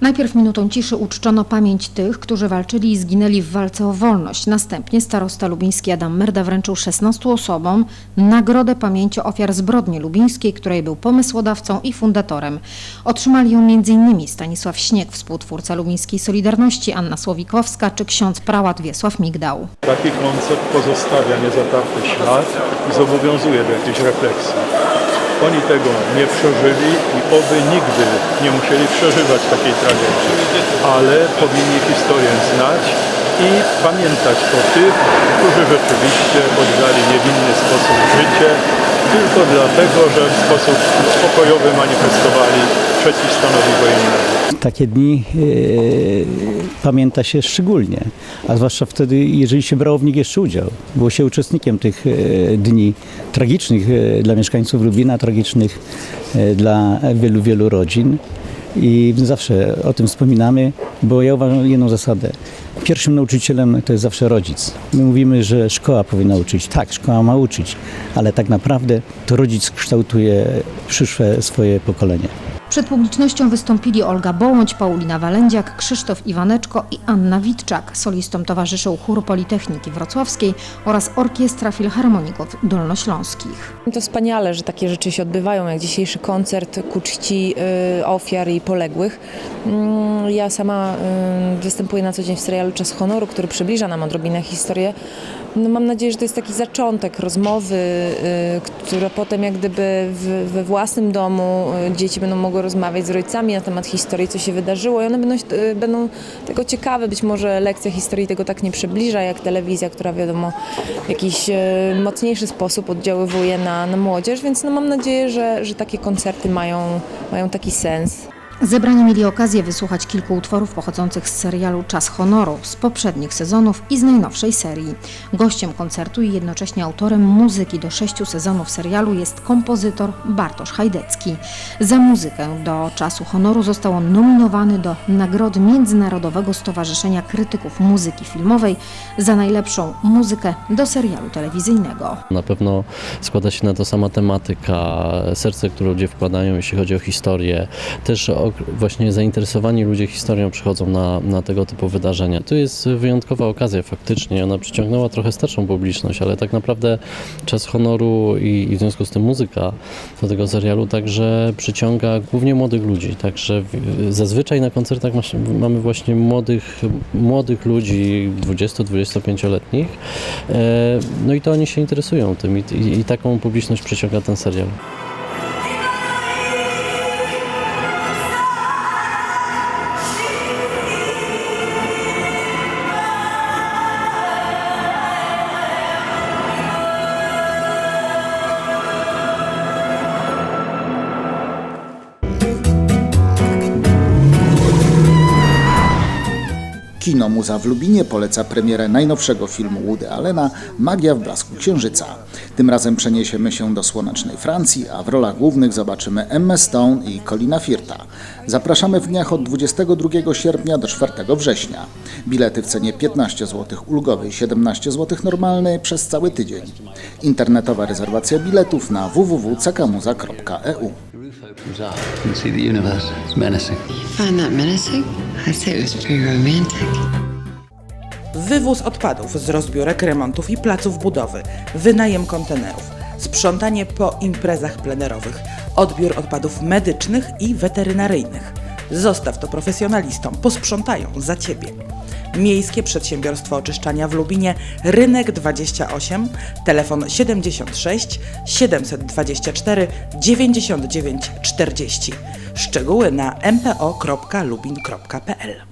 Najpierw minutą ciszy uczczono pamięć tych, którzy walczyli i zginęli w walce o wolność. Następnie starosta lubiński Adam Merda wręczył 16 osobom nagrodę pamięci ofiar zbrodni lubińskiej, której był pomysłodawcą i fundatorem. Otrzymali ją m.in. Stanisław Śnieg, współtwórca lubińskiej Solidarności, Anna Słowikowska czy ksiądz prałat Wiesław Migdał. Taki koncept pozostawia niezatarty ślad i zobowiązuje do jakiejś refleksji. Oni tego nie przeżyli i oby nigdy nie musieli przeżywać takiej tragedii, ale powinni historię znać i pamiętać o tych, którzy rzeczywiście oddali niewinny sposób życie tylko dlatego, że w sposób spokojowy manifestowali przeciw stanowi wojennemu. Takie dni e, pamięta się szczególnie, a zwłaszcza wtedy, jeżeli się brało w nich jeszcze udział. Było się uczestnikiem tych e, dni tragicznych e, dla mieszkańców Lubina, tragicznych e, dla wielu, wielu rodzin. I zawsze o tym wspominamy, bo ja uważam jedną zasadę. Pierwszym nauczycielem to jest zawsze rodzic. My mówimy, że szkoła powinna uczyć. Tak, szkoła ma uczyć, ale tak naprawdę to rodzic kształtuje przyszłe swoje pokolenie. Przed publicznością wystąpili Olga Bołądź, Paulina Walędziak, Krzysztof Iwaneczko i Anna Witczak. Solistom towarzyszył chór Politechniki Wrocławskiej oraz Orkiestra Filharmoników Dolnośląskich. To wspaniale, że takie rzeczy się odbywają, jak dzisiejszy koncert ku czci y, ofiar i poległych. Mm, Ja sama y, występuję na co dzień w serialu Czas Honoru, który przybliża nam odrobinę historię. No, mam nadzieję, że to jest taki zaczątek rozmowy, y, która potem jak gdyby w, we własnym domu y, dzieci będą mogły rozmawiać z rodzicami na temat historii, co się wydarzyło i one będą, y, będą tego ciekawe. Być może lekcja historii tego tak nie przybliża, jak telewizja, która wiadomo w jakiś mocniejszy sposób oddziaływuje na, na młodzież, więc no, mam nadzieję, że, że takie koncerty mają, mają taki sens. Zebrani mieli okazję wysłuchać kilku utworów pochodzących z serialu Czas Honoru z poprzednich sezonów i z najnowszej serii. Gościem koncertu i jednocześnie autorem muzyki do sześciu sezonów serialu jest kompozytor Bartosz Hajdecki. Za muzykę do Czasu Honoru został on nominowany do Nagrody Międzynarodowego Stowarzyszenia Krytyków Muzyki Filmowej za najlepszą muzykę do serialu telewizyjnego. Na pewno składa się na to sama tematyka, serce, które ludzie wkładają, jeśli chodzi o historię. Też o, właśnie zainteresowani ludzie historią przychodzą na, na tego typu wydarzenia. To jest wyjątkowa okazja faktycznie. Ona przyciągnęła trochę starszą publiczność, ale tak naprawdę czas honoru i, i w związku z tym muzyka do tego serialu także przyciąga głównie młodych ludzi. Także zazwyczaj na koncertach mamy właśnie młodych, młodych ludzi, 20-25-letnich. E, No i to oni się interesują tym i, i, i taką publiczność przyciąga ten serial. Kino Muza w Lubinie poleca premierę najnowszego filmu Woody Allena Magia w blasku księżyca. Tym razem przeniesiemy się do słonecznej Francji, a w rolach głównych zobaczymy Emma Stone i Colina Firta. Zapraszamy w dniach od 22 sierpnia do 4 września. Bilety w cenie 15 zł ulgowej, 17 zł normalnej przez cały tydzień. Internetowa rezerwacja biletów na www.cakamuza.eu. you that menacing? Say it was pretty romantic. Wywóz odpadów z rozbiórek, remontów i placów budowy, wynajem kontenerów, sprzątanie po imprezach plenerowych, odbiór odpadów medycznych i weterynaryjnych. Zostaw to profesjonalistom, posprzątają za Ciebie. Miejskie Przedsiębiorstwo Oczyszczania w Lubinie, Rynek 28, telefon 76 724 99 40. Szczegóły na mpo.lubin.pl